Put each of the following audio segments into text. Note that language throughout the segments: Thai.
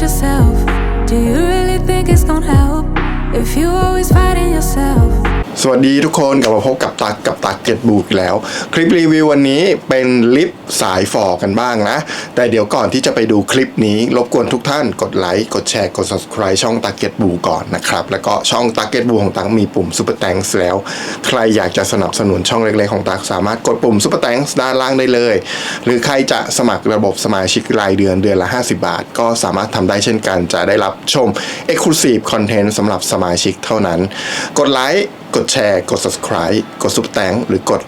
yourself. Do you really think it's gonna help if you always fighting yourself? สวัสดีทุกคนกลับมาพบกับตักกับตักเก็ตบูกแล้ว คลิปรีวิววันนี้เป็นลิฟต์สายฝอกันบ้างนะ แต่เดี๋ยวก่อนที่จะไปดูคลิปนี้ รบกวนทุกท่านกดไลค์กดแชร์กด subscribe ช่องตักเก็ตบูก่อนนะครับ แล้วก็ช่องตักเก็ตบูของตักมีปุ่ม Super Thanks แล้ว ใครอยากจะสนับสนุนช่องเล็กๆของตักสามารถกดปุ่ม Super Thanks ด้านล่างได้เลย หรือใครจะสมัครระบบสมาชิกรายเดือนเดือนละ 50 บาท ก็สามารถทำได้เช่นกัน จะได้รับชม Exclusive Content สำหรับสมาชิกเท่านั้น กดไลค์กดแชร์ กด subscribe กดซุปแตงหรือกด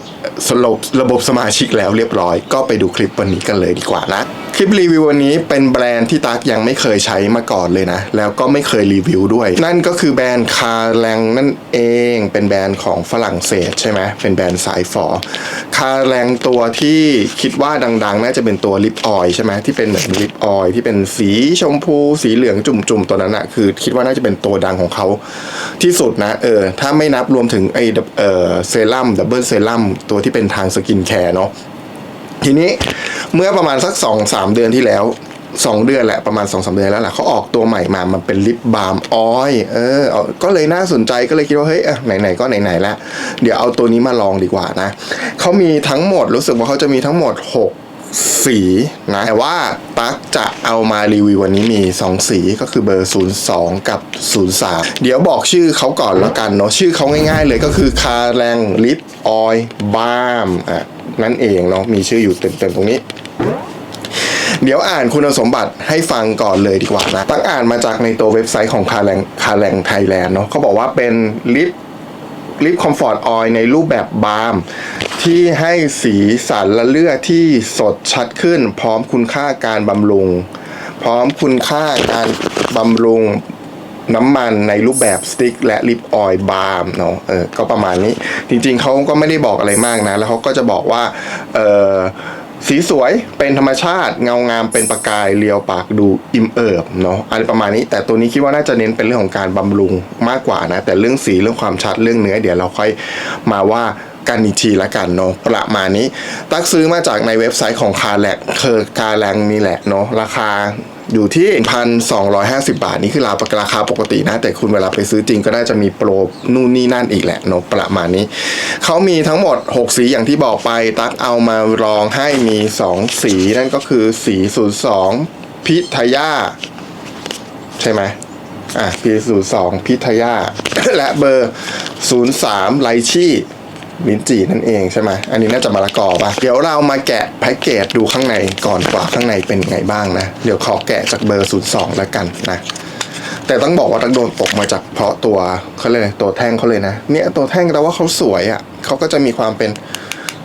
สลบระบบสมาชิกแล้วเรียบร้อย ก็ไปดูคลิปวันนี้กันเลยดีกว่านะคลิปรีวิววันนี้เป็นแบรนด์ที่ตักยังไม่เคยใช้มาก่อนเลยนะ แล้วก็ไม่เคยรีวิวด้วย นั่นก็คือแบรนด์คาแรงนั่นเอง เป็นแบรนด์ของฝรั่งเศสใช่ไหมเป็นแบรนด์สายฝอคาแรงตัวที่คิดว่าดังๆ น่าจะเป็นตัวลิปออยใช่ไหมที่เป็นเหมือนลิปออยที่เป็นสีชมพู สีเหลืองจุ่มๆตัวนั้นอะคือ คิดว่าน่าจะเป็นตัวดังของเขาที่สุดนะเออถ้าไม่นับรวมถึงไอเออเซรั่มดับเบิลเซรั่มตัวที่เป็นทางสกินแคร์เนาะทีนี้ เมื่อประมาณสักสองสามเดือนที่แล้วสองเดือนแหละประมาณสองสาเดือนแล้วแหละเขาออกตัวใหม่มามันเป็นลิปบาล์มออยเออก็เลยน่าสนใจก็เลยคิดว่า เฮ้ยไหนๆก็ไหนๆแล้วเดี๋ยวเอาตัวนี้มาลองดีกว่านะเขามีทั้งหมดรู้สึกว่าเขาจะมีทั้งหมด 6 สีนะแต่ว่าตั๊กจะเอามารีวิววันนี้มี 2 สีก็คือเบอร์ 02 กับ 03 เดี๋ยวบอกชื่อเขาก่อนแล้วกันเนาะชื่อเขาง่ายๆเลยก็คือคาแรงลิปออยบาล์มอะ นั่นเองเนาะมีชื่ออยู่เต็มๆตรงนี้ เดี๋ยวอ่านคุณสมบัติให้ฟังก่อนเลยดีกว่านะตั้งอ่านมาจากในตัวเว็บไซต์ของคาแรงคาแรงไทยแลนด์เนาะเขาบอกว่าเป็นลิปลิปคอมฟอร์ตออยในรูปแบบบาล์มที่ให้สีสันและเลือดที่สดชัดขึ้น พร้อมคุณค่าการบำรุง พร้อมคุณค่าการบำรุง น้ำมันในรูปแบบสติ๊กและลิปออยล์บาล์มเนาะเออก็ประมาณนี้ จริงๆเขาก็ไม่ได้บอกอะไรมากนะ แล้วเขาก็จะบอกว่าเออสีสวยเป็นธรรมชาติเงางามเป็นประกายเลียวปากดูอิ่มเอิบเนาะอะไรประมาณนี้ แต่ตัวนี้คิดว่าน่าจะเน้นเป็นเรื่องของการบำรุงมากกว่านะ แต่เรื่องสีเรื่องความชัดเรื่องเนื้อเดี๋ยวเราค่อยมาว่ากันอีกทีละกันเนาะประมาณนี้ ตักซื้อมาจากในเว็บไซต์ของคาแลกเคอคาแรงนี่แหละเนาะราคา อยู่ที่ 1,250 บาท นี่คือราคาปกตินะ แต่คุณเวลาไปซื้อจริงก็น่าจะมีโปรนู่นนี่นั่นอีกแหละเนอะประมาณนี้ เขามีทั้งหมด 6 สีอย่างที่บอกไป ตักเอามาลองให้มี 2 สีนั่นก็คือสี 02 พิทยา ใช่ไหมอะพีศูนย์สองพิทยา และเบอร์ 03ไลชี่ ลิ้นจี่นั่นเองใช่ไหมอันนี้น่าจะมะละกอป่ะ เดี๋ยวเรามาแกะแพ็กเกจดูข้างในก่อนกว่าข้างในเป็นไงบ้างนะ เดี๋ยวขอแกะจากเบอร์ 02 แล้วกันนะ แต่ต้องบอกว่าต้องโดนตกมาจากเพราะตัวเขาเลยตัวแท่งเขาเลยนะ เนี่ยตัวแท่งแต่ว่าเขาสวยอะ่ะเขาก็จะมีความเป็น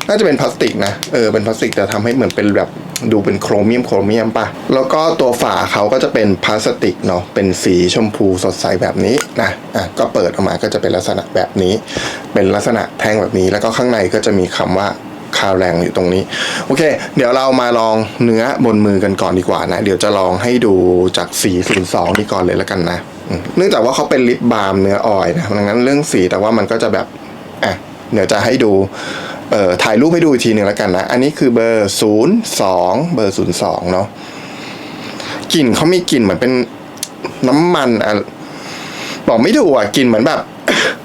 น่าจะเป็นพลาสติกนะ เออเป็นพลาสติกแต่ทำให้เหมือนเป็นแบบ ดูเป็นโครเมียมโครเมียมป่ะแล้วก็ตัวฝาเขาก็จะเป็นพลาสติกเนาะเป็นสีชมพูสดใสแบบนี้นะอะก็เปิดออกมาก็จะเป็นลักษณะแบบนี้ เป็นลักษณะแท่งแบบนี้ แล้วก็ข้างในก็จะมีคำว่าคาแรงอยู่ตรงนี้ โอเค เดี๋ยวเรามาลองเนื้อบนมือกันก่อนดีกว่านะ เดี๋ยวจะลองให้ดูจากสี02นี่ก่อนเลยแล้วกันนะ เนื่องจากว่าเขาเป็นลิปบาล์มเนื้อออยนะดังนั้นเรื่องสีแต่ว่ามันก็จะแบบอะเดี๋ยวจะให้ดู ถ่ายรูปให้ดูอีกทีหนึ่งแล้วกันนะ อันนี้คือเบอร์ศูนย์สองเบอร์ศูนย์สองเนาะกลิ่นเขามีกลิ่นเหมือนเป็นน้ำมันอะบอกไม่ถูกอะกลิ่นเหมือนแบบ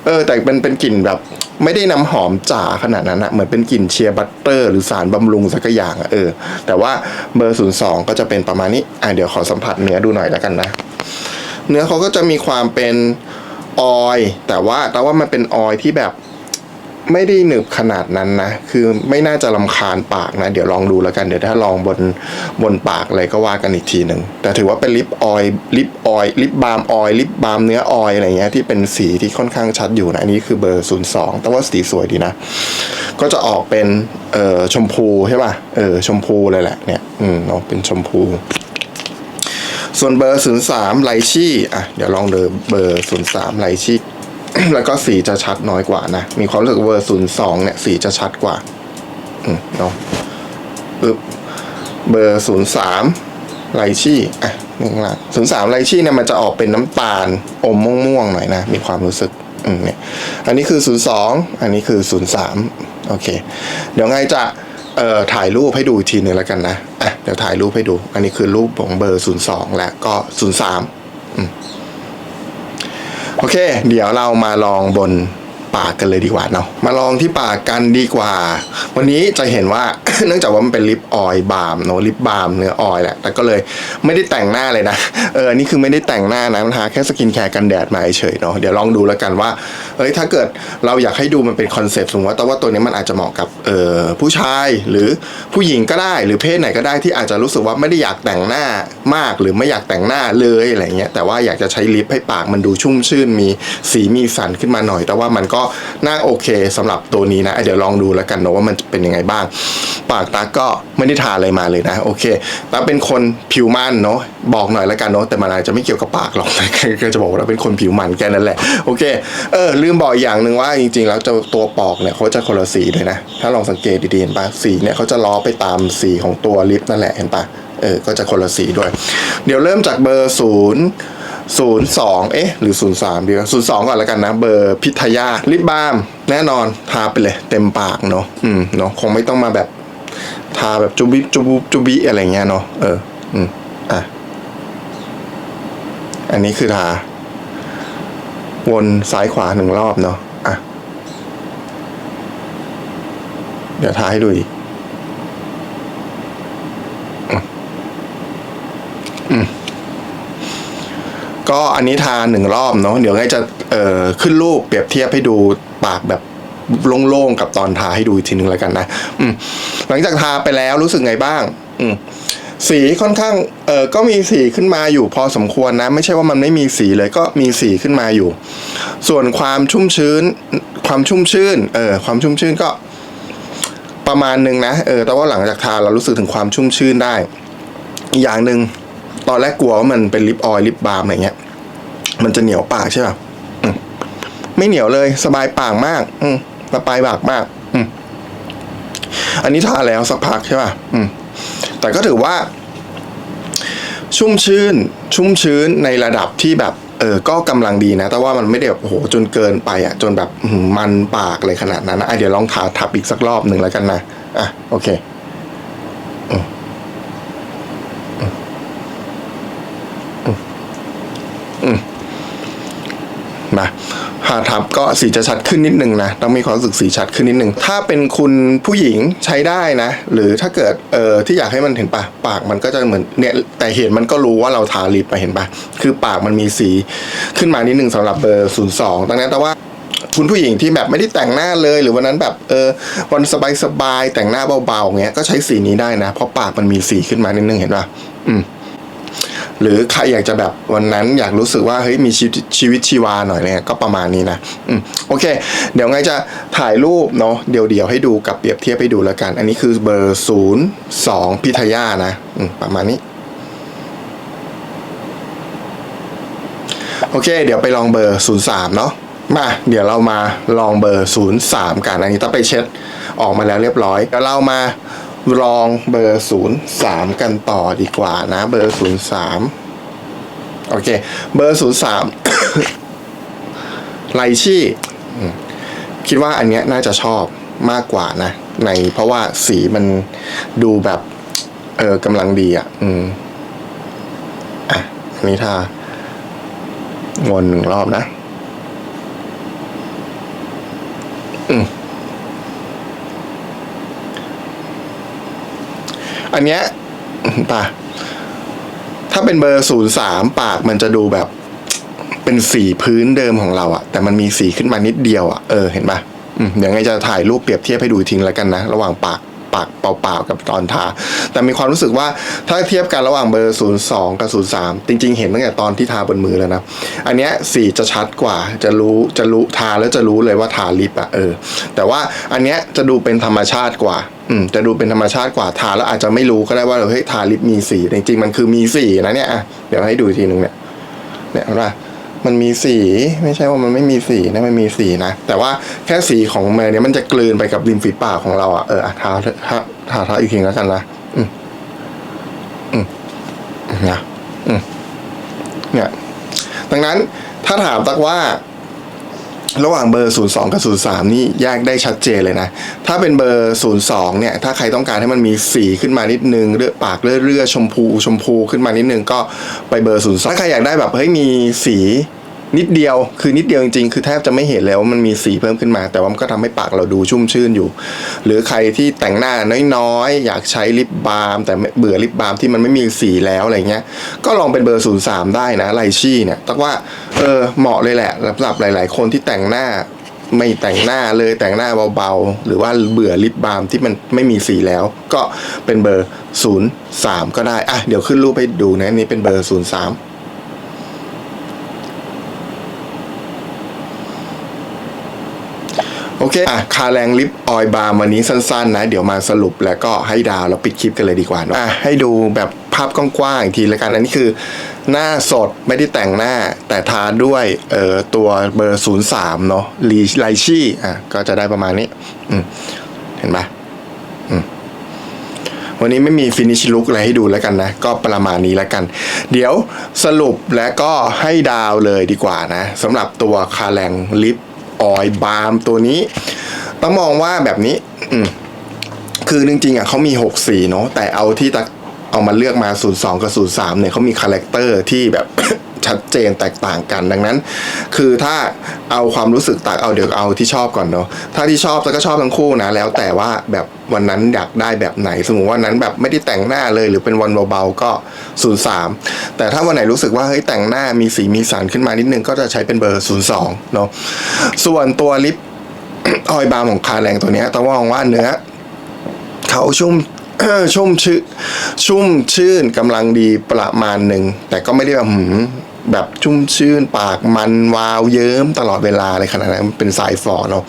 เออ แต่เป็นเป็นกลิ่นแบบ ไม่ได้น้ำหอมจ๋าขนาดนั้นอะเหมือนเป็นกลิ่นเชียร์บัตเตอร์ หรือสารบำรุงสักอย่างอะเออ แต่ว่าเบอร์ศูนย์สองก็จะเป็นประมาณนี้อะเดี๋ยวขอสัมผัสเนื้อดูหน่อยแล้วกันนะ เนื้อเขาก็จะมีความเป็นออยแต่ว่าแต่ว่ามันเป็นออยที่แบบ ไม่ได้หนึบขนาดนั้นนะ คือไม่น่าจะลำคาญปากนะ เดี๋ยวลองดูแล้วกัน เดี๋ยวถ้าลองบนบนปากอะไรก็ว่ากันอีกทีหนึ่ง แต่ถือว่าเป็นลิปออยล์ลิปออยล์ลิปบาล์มออยล์ลิปบาล์มเนื้อออยล์อะไรเงี้ยที่เป็นสีที่ค่อนข้างชัดอยู่นะ อันนี้คือเบอร์ 02 แต่ว่าสีสวยดีนะ ก็จะออกเป็นเอ่อชมพูใช่ป่ะ เออชมพูเลยแหละเนี่ย อืมเนาะเป็นชมพูส่วนเบอร์ 03 ไลชี่ อะ เดี๋ยวลองเดิเบอร์ 03 ไลชี่ แล้วก็สีจะชัดน้อยกว่านะ มีความรู้สึกว่าเบอร์02เนี่ยสีจะชัดกว่า อืมเนาะปึ๊บเบอร์03ไลชี่อะนี่ข้างล่าง03ไลชี่เนี่ยมันจะออกเป็นน้ำตาลอมม่วงๆหน่อยนะ มีความรู้สึกอืมเนี่ย อันนี้คือ02อันนี้คือ03โอเค เดี๋ยวไงจะเอ่อถ่ายรูปให้ดูทีหนึ่งแล้วกันนะอะเดี๋ยวถ่ายรูปให้ดู อันนี้คือรูปของเบอร์02และก็03อืม โอเค เดี๋ยวเรามาลองบน ปากกันเลยดีกว่าเนาะมาลองที่ปากกันดีกว่า วันนี้จะเห็นว่า เนื่องจากว่ามันเป็นลิปออยบาล์มเนาะลิปบาล์มเนื้อออยแหละแต่ก็เลยไม่ได้แต่งหน้าเลยนะเออนี่คือไม่ได้แต่งหน้านะมันทาแค่สกินแคร์กันแดดมาเฉยเนาะเดี๋ยวลองดูแล้วกันว่าเอ้ยถ้าเกิดเราอยากให้ดูมันเป็นคอนเซปต์สมมติว่าแต่ว่าตัวนี้มันอาจจะเหมาะกับเออผู้ชายหรือผู้หญิงก็ได้ หรือเพศไหนก็ได้ที่อาจจะรู้สึกว่าไม่ได้อยากแต่งหน้ามากหรือไม่อยากแต่งหน้าเลยอะไรเงี้ยแต่ว่าอยากจะใช้ลิปให้ปากมันดูชุ่มชื่นมีสีมีสันขึ้นมาหน่อย แต่ว่ามันก็น่าโอเคสำหรับตัวนี้นะเดี๋ยวลองดูแล้วกันเนาะว่ามันเป็นยังไงบ้าง ปากตาก็ไม่ได้ทาอะไรมาเลยนะโอเคตาเป็นคนผิวมันเนาะบอกหน่อยแล้วกันเนาะแต่มันอาจจะไม่เกี่ยวกับปากหรอกก็จะบอกว่าเราเป็นคนผิวมันแค่นั้นแหละโอเคเออลืมบอกอย่างหนึ่งว่าจริงๆแล้วเจ้าตัวปอกเนี่ยเขาจะคนละสีด้วยนะ ถ้าลองสังเกตดีๆเห็นปะสีเนี่ยเขาจะล้อไปตามสีของตัวลิปนั่นแหละเห็นปะเออก็จะคนละสีด้วย เดี๋ยวเริ่มจากเบอร์ศูนย์ ศูนย์สองเอ๊ะ หรือศูนย์สามดีศูนย์สองก่อนแล้วกันนะ เบอร์พิทยา ลิปบาล์มแน่นอนทาไปเลย เต็มปากเนาะอืมเนาะคงไม่ต้องมาแบบทาแบบจุบิจุบุจุบิอะไรเงี้ยเนาะเอออืมอะ อันนี้คือทา วนซ้ายขวาหนึ่งรอบเนาะอะ เดี๋ยวทาให้ดูอีกอืม ก็อันนี้ทาหนึ่งรอบเนาะเดี๋ยวให้จะเอ่อขึ้นรูปเปรียบเทียบให้ดูปากแบบโล่งๆกับตอนทาให้ดูอีกทีหนึ่งแล้วกันนะอืมหลังจากทาไปแล้วรู้สึกไงบ้าง อืมสีค่อนข้างเออก็มีสีขึ้นมาอยู่พอสมควรนะ ไม่ใช่ว่ามันไม่มีสีเลยก็มีสีขึ้นมาอยู่ ส่วนความชุ่มชื้น ความชุ่มชื่นเออความชุ่มชื่นก็ ประมาณหนึ่งนะเออแต่ว่าหลังจากทาเรารู้สึกถึงความชุ่มชื่นได้ อีกอย่างหนึ่ง อนแรกกลัวว่ามันเป็นลิปออยล์ลิปบาล์มอะไรเงี้ย มันจะเหนียวปากใช่ป่ะไม่เหนียวเลย สบายปากมาก อืมสบายปากมาก อืมอันนี้ทาแล้วสักพักใช่ป่ะอืมแต่ก็ถือว่า ชุ่มชื้น ชุ่มชื้นในระดับที่แบบ เออ ก็กำลังดีนะ แต่ว่ามันไม่ได้แบบโอ้โหจนเกินไปอะ จนแบบมันปากเลยขนาดนั้นนะอะเดี๋ยวลองทาทับอีกสักรอบหนึ่งแล้วกันนะ อะ โอเคอืมอืมอืมอืมมาหาทับก็สีจะชัดขึ้นนิดนึงนะต้องมีความรู้สึกสีชัดขึ้นนิดนึงถ้าเป็นคุณผู้หญิงใช้ได้นะ หรือถ้าเกิดเอ่อที่อยากให้มันเห็นปะปากมันก็จะเหมือนเนี่ยแต่เห็นมันก็รู้ว่าเราทาลิปไปเห็นปะคือปากมันมีสีขึ้นมานิดนึงสำหรับเบอร์ศูนย์สองดังนั้นแต่ว่าคุณผู้หญิงที่แบบไม่ได้แต่งหน้าเลยหรือวันนั้นแบบเออวันสบายๆแต่งหน้าเบาๆเงี้ยก็ใช้สีนี้ได้นะ เพราะปากมันมีสีขึ้นมานิดนึงเห็นปะอืม หรือใครอยากจะแบบวันนั้นอยากรู้สึกว่าเฮ้ยมีชีวิตชีวิตชีวาหน่อยเนี่ยก็ประมาณนี้นะอืมโอเค เดี๋ยวไงจะถ่ายรูปเนาะเดี๋ยวๆให้ดูกับเปรียบเทียบให้ดูแล้วกัน อันนี้คือเบอร์ศูนย์สองพิทยานะอืมประมาณนี้โอเค เดี๋ยวไปลองเบอร์ศูนย์สามเนาะมาเดี๋ยวเรามาลองเบอร์ศูนย์สามกันอันนี้ต้องไปเช็ดออกมาแล้วเรียบร้อยเดี๋ยวเรามา ลองเบอร์ศูนย์สามกันต่อดีกว่านะ เบอร์ศูนย์สามโอเค เบอร์ศูนย์สามไลชี่คิดว่าอันเนี้ยน่าจะชอบมากกว่านะ ในเพราะว่าสีมันดูแบบ เออกำลังดีอะ อืม อะอันนี้ถ้าวนหนึ่งรอบนะ อืม อันเนี้ยป่ะถ้าเป็นเบอร์ศูนย์สามปากมันจะดูแบบ เป็นสีพื้นเดิมของเราอะแต่มันมีสีขึ้นมานิดเดียวอะเออเห็นป่ะอืมเดี๋ยวไงจะถ่ายรูปเปรียบเทียบให้ดูทิ้งแล้วกันนะ ระหว่างปาก ปากเปล่าๆกับตอนทา แต่มีความรู้สึกว่าถ้าเทียบกันระหว่างเบอร์ 02 กับ 03 จริง ๆ เห็นตั้งแต่ตอนที่ทาบนมือแล้วนะ อันเนี้ยสีจะชัดกว่าจะรู้จะรู้ทาแล้วจะรู้เลยว่าทาลิปอะเออ แต่ว่าอันเนี้ยจะดูเป็นธรรมชาติกว่าอืมจะดูเป็นธรรมชาติกว่าทาแล้วอาจจะไม่รู้ก็ได้ว่าเฮ้ยทาลิปมีสีจริงๆ มันคือมีสีนะเนี่ยเดี๋ยวให้ดูอีกทีนึงเนี่ยเนี่ยเห็นปะ มันมีสีไม่ใช่ว่ามันไม่มีสีนะมันมีสีนะ แต่ว่าแค่สีของเมย์เนี่ยมันจะกลืนไปกับริมฝีปากของเราอะเออทาทาทาทาอีกทีแล้วกันนะอืมอืมนะอืมเนี่ยดังนั้นถ้าถามตักว่า ระหว่างเบอร์ 02 กับ 03 นี่แยกได้ชัดเจนเลยนะ ถ้าเป็นเบอร์ 02 เนี่ย ถ้าใครต้องการให้มันมีสีขึ้นมานิดนึงเลือปากเลื่อๆชมพู ชมพูขึ้นมานิดนึงก็ไปเบอร์ 02 ถ้าใครอยากได้แบบเฮ้ยมีสี นิดเดียวคือนิดเดียวจริงๆ คือแทบจะไม่เห็นแล้วว่ามันมีสีเพิ่มขึ้นมา แต่ว่ามันก็ทำให้ปากเราดูชุ่มชื่นอยู่ หรือใครที่แต่งหน้าน้อยๆ อยากใช้ลิปบาล์มแต่เบื่อลิปบาล์มที่มันไม่มีสีแล้วอะไรเงี้ย ก็ลองเป็นเบอร์ 03 ได้นะไลชี่เนี่ยแต่ว่าเออเหมาะเลยแหละสำหรับหลาย ๆ คนที่แต่งหน้าไม่แต่งหน้าเลยแต่งหน้าเบาๆ หรือว่าเบื่อลิปบาล์มที่มันไม่มีสีแล้ว ก็เป็นเบอร์ 03 ก็ได้อะเดี๋ยวขึ้นรูปให้ดูนะนี่เป็นเบอร์ 03 โอเคอะคาแรงลิปออยบาร์วันนี้สั้นๆนะ เดี๋ยวมาสรุปแล้วก็ให้ดาวแล้วปิดคลิปกันเลยดีกว่าเนอะอะให้ดูแบบภาพกว้างๆอีกทีล้วกันอันนี้คือ หน้าสดไม่ได้แต่งหน้าแต่ทาด้วยเอ่อตัวเบอร์ 03 เนาะลีไลชี่อะก็จะได้ประมาณนี้อืเห็นไหมอืมวันนี้ไม่มีฟินิชลุกอะไรให้ดูแล้วกันนะ ก็ประมาณนี้แล้วกัน เดี๋ยวสรุปและก็ให้ดาวเลยดีกว่านะสำหรับตัวคาแรงลิป ออยบาร์มตัวนี้ ต้องมองว่าแบบนี้ อืมคือจริงๆอะเขามี6สีเนาะแต่เอาที่ตักเอามาเลือกมา 02 กับ 03เนี่ยเขามีคาแรคเตอร์ที่แบบ ชัดเจนแตกต่างกันดังนั้น คือถ้าเอาความรู้สึกตักเอาเดี๋ยวเอาที่ชอบก่อนเนาะถ้าที่ชอบตักก็ชอบทั้งคู่นะ แล้วแต่ว่าแบบวันนั้นอยากได้แบบไหน สมมติว่านั้นแบบไม่ได้แต่งหน้าเลยหรือเป็นวันเบาๆก็ 03 แต่ถ้าวันไหนรู้สึกว่าเฮ้ยแต่งหน้ามีสีมีสันขึ้นมานิดนึงก็จะใช้เป็นเบอร์ 02เนาะส่วนตัวลิปออยบาร์ของคาแรงตัวนี้ต้องมองว่าเนื้อเขาชุ่มชุ่มชื่นชุ่มชื่นกำลังดีประมาณหนึ่งแต่ก็ไม่ได้แบบหืม แบบชุ่มชื่นปากมันวาวเยิ้มตลอดเวลาเลยขนาดนั้นมันเป็นสายฝอเนาะ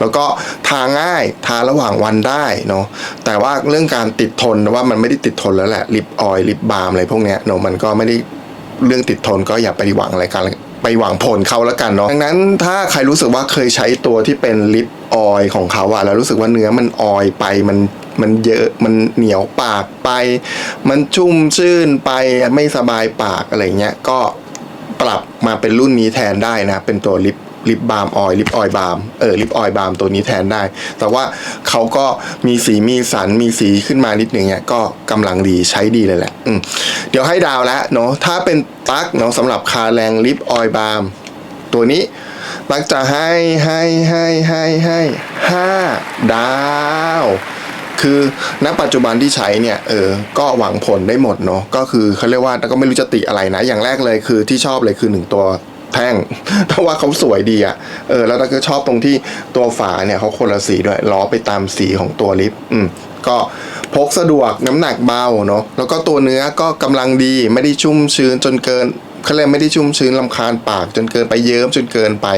แล้วก็ทาง่ายทาระหว่างวันได้เนาะแต่ว่าเรื่องการติดทนว่ามันไม่ได้ติดทนแล้วแหละลิปออยลิปบาล์มอะไรพวกเนี้ยเนาะมันก็ไม่ได้เรื่องติดทนก็อย่าไปหวังอะไรกันไปหวังผลเขาแล้วกันเนาะดังนั้นถ้าใครรู้สึกว่าเคยใช้ตัวที่เป็นลิปออยของเขาอะแล้วรู้สึกว่าเนื้อมันออยไปมันมันเยอะมันเหนียวปากไป มันชุ่มชื่นไปไม่สบายปากอะไรเงี้ยก็ ปรับมาเป็นรุ่นนี้แทนได้นะ เป็นตัวลิปลิปบาล์มออยลิปออยบาล์มเออลิปออยบาล์มตัวนี้แทนได้ แต่ว่าเขาก็มีสีมีสันมีสีขึ้นมานิดหนึ่งเนี่ยก็กำลังดีใช้ดีเลยแหละอืมเดี๋ยวให้ดาวแล้วเนาะถ้าเป็นตั๊กเนาะสำหรับคาแรงลิปออยบาล์มตัวนี้ตั๊กจะให้ให้ให้ให้ให้ห้าดาว คือณปัจจุบันที่ใช้เนี่ยเออก็หวังผลได้หมดเนาะก็คือเขาเรียกว่าก็ไม่รู้จะติอะไรนะ อย่างแรกเลยคือที่ชอบเลยคือหนึ่งตัวแท่งเพราะว่าเขาสวยดีอะ่ะ เออ แล้วก็ชอบตรงที่ตัวฝาเนี่ยเขาคนละสีด้วย ล้อไปตามสีของตัวลิปอืม ก็พกสะดวกน้ำหนักเบาเนาะ แล้วก็ตัวเนื้อก็กำลังดี ไม่ได้ชุ่มชื้นจนเกิน เขาเลยกไม่ได้ชุ่มชื้นลำคาญปากจนเกินไปเยิ้มจนเกินไป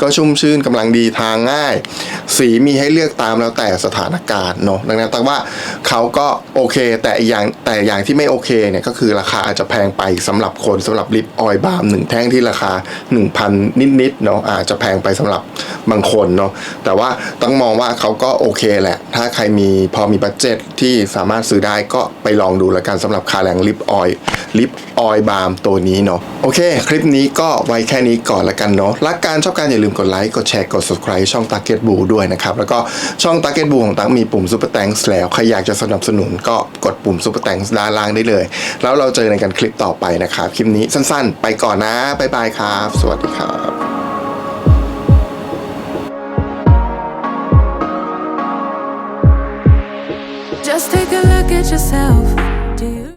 ก็ชุ่มชื้นกำลังดีทางง่าย สีมีให้เลือกตามแล้วแต่สถานการณ์เนาะดังนั้นแต่ว่าเขาก็โอเค แต่อีกอย่างแต่อย่างที่ไม่โอเคเนี่ยก็คือราคาอาจจะแพงไปสำหรับคนสำหรับลิปออยบาล์มหนึ่งแท่งที่ราคา 1,000 นิดๆเนาะอาจจะแพงไปสำหรับบางคนเนาะแต่ว่าต้องมองว่าเขาก็โอเคแหละ ถ้าใครมีพอมีบัตเจ็ตที่สามารถซื้อได้ก็ไปลองดูแล้วกันสำหรับคาแรงลิปออย ลิปออยบาล์มตัวนี้เนาะโอเค คลิปนี้ก็ไว้แค่นี้ก่อนละกันเนาะรักการชอบการอย่าลืมกดไลค์กดแชร์กด subscribe ช่อง Target Blue ด้วยนะครับ แล้วก็ช่อง Target Blue ของตังมีปุ่ม Super Thanks แล้ว ใครอยากจะสนับสนุนก็กดปุ่ม Super Thanks ด้านล่างได้เลย แล้วเราเจอกันคลิปต่อไปนะครับ คลิปนี้สั้นๆ ไปก่อนนะบ๊ายบายครับ สวัสดีครับ Just take a look at yourself.